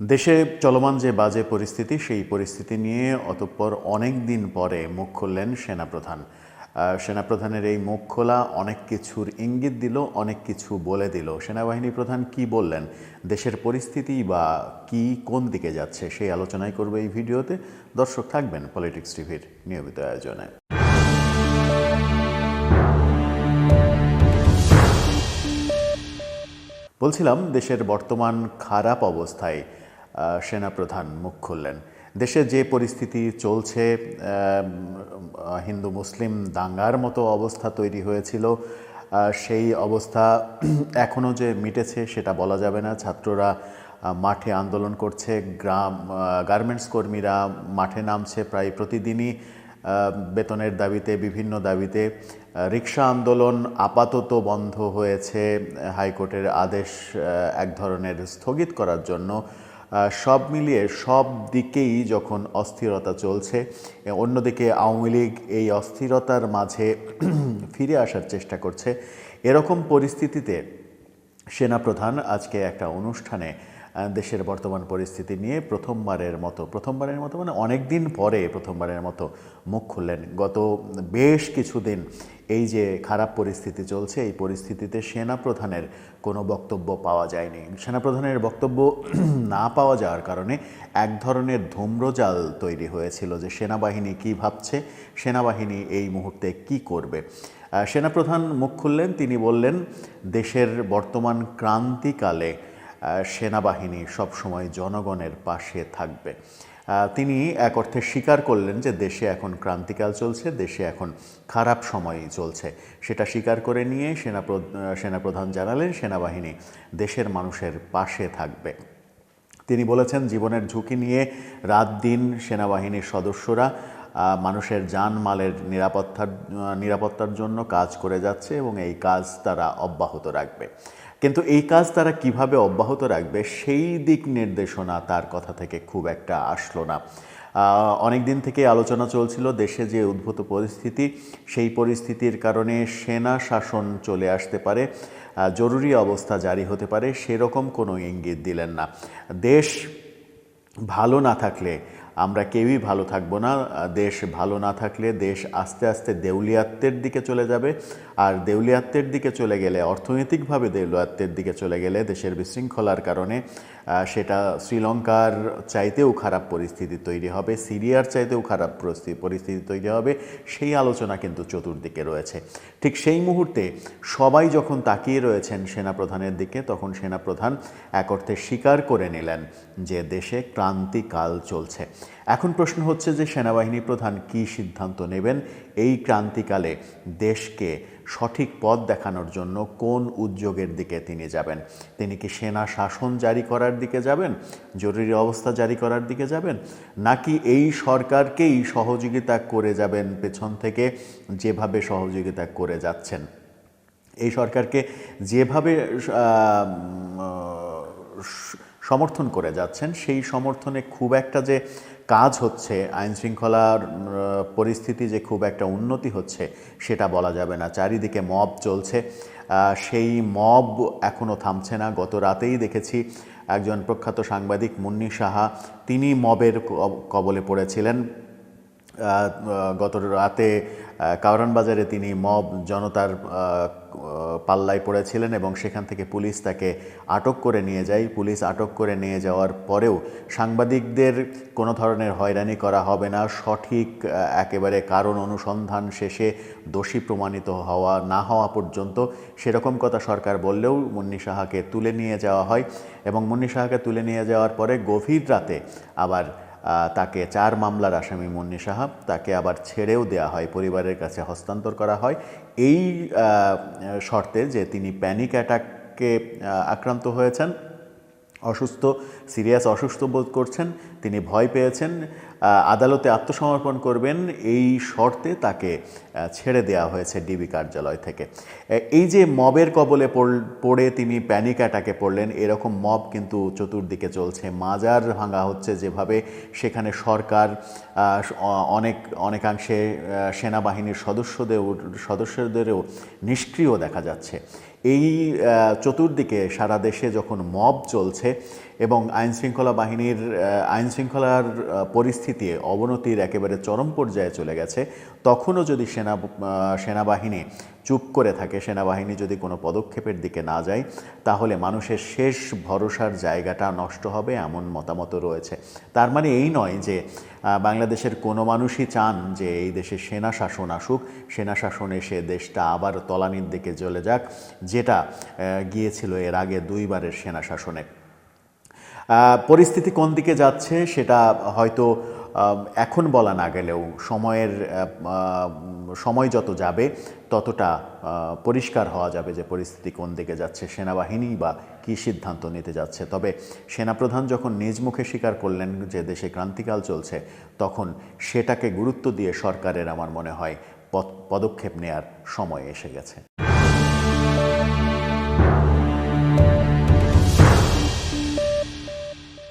দেশে চলমান যে বাজে পরিস্থিতি, সেই পরিস্থিতি নিয়ে অতঃপর অনেক দিন পরে মুখ খুললেন সেনাপ্রধান। সেনাপ্রধানের এই মুখ খোলা অনেক কিছুর ইঙ্গিত দিল, অনেক কিছু বলে দিল। সেনাবাহিনী প্রধান কি বললেন? দেশের পরিস্থিতি বা কি কোন দিকে যাচ্ছে, সেই আলোচনাই করবে এই ভিডিওতে। দর্শক থাকবেন পলিটিক্স টিভির নিয়মিত আয়োজনে। বলছিলাম, দেশের বর্তমান খারাপ অবস্থায় সেনাপ্রধান মুখ খুললেন। দেশে যে পরিস্থিতি চলছে হিন্দু, মুসলিম দাঙ্গার মতো অবস্থা তৈরি হয়েছিল সেই অবস্থা এখনও যে মিটেছে সেটা বলা যাবে না। ছাত্ররা মাঠে আন্দোলন করছে, গ্রাম গার্মেন্টস কর্মীরা মাঠে নামছে প্রায় প্রতিদিনই বেতনের দাবিতে, বিভিন্ন দাবিতে রিক্সা আন্দোলন আপাতত বন্ধ হয়েছে, হাইকোর্টের আদেশ এক ধরনের স্থগিত করার জন্য। সব মিলিয়ে সব দিকেই যখন অস্থিরতা চলছে, অন্যদিকে আওয়ামী লীগ এই অস্থিরতার মাঝে ফিরে আসার চেষ্টা করছে। এরকম পরিস্থিতিতে সেনাপ্রধান আজকে একটা অনুষ্ঠানে দেশের বর্তমান পরিস্থিতি নিয়ে প্রথমবারের মতো প্রথমবারের মতো মানে অনেক দিন পরে প্রথমবারের মতো মুখ খুললেন। গত বেশ কিছুদিন এই যে খারাপ পরিস্থিতি চলছে, এই পরিস্থিতিতে সেনাপ্রধানের কোনো বক্তব্য পাওয়া যায়নি। সেনাপ্রধানের বক্তব্য না পাওয়া যাওয়ার কারণে এক ধরনের ধূম্রজাল তৈরি হয়েছিল যে সেনাবাহিনী কী ভাবছে, সেনাবাহিনী এই মুহূর্তে কি করবে। সেনাপ্রধান মুখ খুললেন, তিনি বললেন, দেশের বর্তমান ক্রান্তিকালে সেনাবাহিনী সবসময় জনগণের পাশে থাকবে। তিনি এক অর্থে স্বীকার করলেন যে দেশে এখন ক্রান্তিকাল চলছে দেশে এখন খারাপ সময়ই চলছে। সেটা স্বীকার করে নিয়ে আহ, সেনাপ্রধান জানালেন সেনাবাহিনী দেশের মানুষের পাশে থাকবে। তিনি বলেছেন জীবনের ঝুঁকি নিয়ে রাত দিন সেনাবাহিনীর সদস্যরা মানুষের জানমালের নিরাপত্তার নিরাপত্তার জন্য কাজ করে যাচ্ছে এবং এই কাজ তারা অব্যাহত রাখবে। কিন্তু এই কাজ তারা কীভাবে অব্যাহত রাখবে সেই দিক নির্দেশনা তার কথা থেকে খুব একটা আসলো না। অনেক দিন থেকে আলোচনা চলছিল দেশে যে উদ্ভূত পরিস্থিতি, সেই পরিস্থিতির কারণে সেনা শাসন চলে আসতে পারে জরুরি অবস্থা জারি হতে পারে, সেরকম কোনো ইঙ্গিত দিলেন না। দেশ ভালো না থাকলে আমরা কেউই ভালো থাকব না, দেশ ভালো না থাকলে দেশ আস্তে আস্তে দেউলিয়াত্বের দিকে চলে যাবে। আর দেউলিয়াত্বের দিকে চলে গেলে, অর্থনৈতিকভাবে দেউলিয়াত্বের দিকে চলে গেলে দেশের বিশৃঙ্খলার কারণে সেটা শ্রীলঙ্কার চাইতেও খারাপ পরিস্থিতি তৈরি হবে, সিরিয়ার চাইতেও খারাপ পরিস্থিতি তৈরি হবে, সেই আলোচনা কিন্তু চতুর্দিকে রয়েছে। ঠিক সেই মুহূর্তে সবাই যখন তাকিয়ে রয়েছেন সেনাপ্রধানের দিকে, তখন সেনাপ্রধান এক অর্থে স্বীকার করে নিলেন যে দেশে ক্রান্তিকাল চলছে। এখন প্রশ্ন হচ্ছে যে সেনাবাহিনী প্রধান কী সিদ্ধান্ত নেবেন? এই ক্রান্তিকালে দেশকে সঠিক পথ দেখানোর জন্য কোন উদ্যোগের দিকে তিনি যাবেন? তিনি কি সেনা শাসন জারি করার দিকে যাবেন? জরুরি অবস্থা জারি করার দিকে যাবেন? নাকি এই সরকারকেই সহযোগিতা করে যাবেন পেছন থেকে, যেভাবে সহযোগিতা করে যাচ্ছেন? এই সরকারকে যেভাবে সমর্থন করে যাচ্ছেন, সেই সমর্থনে খুব একটা যে কাজ হচ্ছে আইন শৃঙ্খলার পরিস্থিতি যে খুব একটা উন্নতি হচ্ছে সেটা বলা যাবে না। চারিদিকে মব চলছে। সেই মব এখনও থামছে না। গত রাতেই দেখেছি একজন প্রখ্যাত সাংবাদিক মুন্নি সাহা, তিনি মবের কবলে পড়েছিলেন। গত রাতে আহ, কাওরান বাজারে তিনি মব জনতার পাল্লায় পড়েছিলেন এবং সেখান থেকে পুলিশ তাকে আটক করে নিয়ে যায়। পুলিশ আটক করে নিয়ে যাওয়ার পরেও সাংবাদিকদের কোনো ধরনের হয়রানি করা হবে না। সঠিক একেবারে কারণ অনুসন্ধান শেষে দোষী প্রমাণিত হওয়া না হওয়া পর্যন্ত সেরকম কথা সরকার বললেও মুন্নি সাহাকে তুলে নিয়ে যাওয়া হয় এবং মুন্নি সাহাকে তুলে নিয়ে যাওয়ার পরে গভীর রাতে আবার তাকে চার মামলার আসামি মুন্নি সাহাব, তাকে আবার ছেড়েও দেয়া হয়, পরিবারের কাছে হস্তান্তর করা হয়। এই শর্তে যে তিনি প্যানিক অ্যাটাককে আক্রান্ত হয়েছেন, অসুস্থ সিরিয়াস অসুস্থ বোধ করছেন, তিনি ভয় পেয়েছেন আদালতে আত্মসমর্পণ করবেন। এই শর্তে তাকে ছেড়ে দেওয়া হয়েছে ডিবি কার্যালয় থেকে। এই যে মবের কবলে পড়- তিনি প্যানিক অ্যাটাকে পড়লেন, এরকম মব কিন্তু চতুর্দিকে চলছে। মাজার ভাঙা হচ্ছে যেভাবে, সেখানে সরকার অনেক, অনেকাংশে সেনাবাহিনীর সদস্যদের সদস্যদেরও নিষ্ক্রিয় দেখা যাচ্ছে। এই চতুর্দিকে সারা দেশে যখন মব চলছে এবং আইনশৃঙ্খলা বাহিনীর আইন শৃঙ্খলার পরিস্থিতি অবনতির একেবারে চরম পর্যায়ে চলে গেছে, তখনও যদি সেনা সেনাবাহিনী চুপ করে থাকে, সেনাবাহিনী যদি কোনো পদক্ষেপের দিকে না যায়, তাহলে মানুষের শেষ ভরসার জায়গাটা নষ্ট হবে এমন মতামত রয়েছে। তার মানে এই নয় যে বাংলাদেশের কোনো মানুষই চান যে এই দেশে সেনা শাসন আসুক, সেনা শাসন এসে দেশটা আবার তলানির দিকে চলে যাক, যেটা গিয়েছিল এর আগে দুইবারের সেনা শাসনে। পরিস্থিতি কোন দিকে যাচ্ছে সেটা হয়তো এখন বলা না গেলেও সময়ের সময় যত যাবে ততটা পরিষ্কার হওয়া যাবে যে পরিস্থিতি কোন দিকে যাচ্ছে সেনাবাহিনী বা কী সিদ্ধান্ত নিতে যাচ্ছে। তবে সেনাপ্রধান যখন নিজ মুখে স্বীকার করলেন যে দেশে ক্রান্তিকাল চলছে, তখন সেটাকে গুরুত্ব দিয়ে সরকারের, আমার মনে হয়, পদ- পদক্ষেপ নেয়ার সময় এসে গেছে।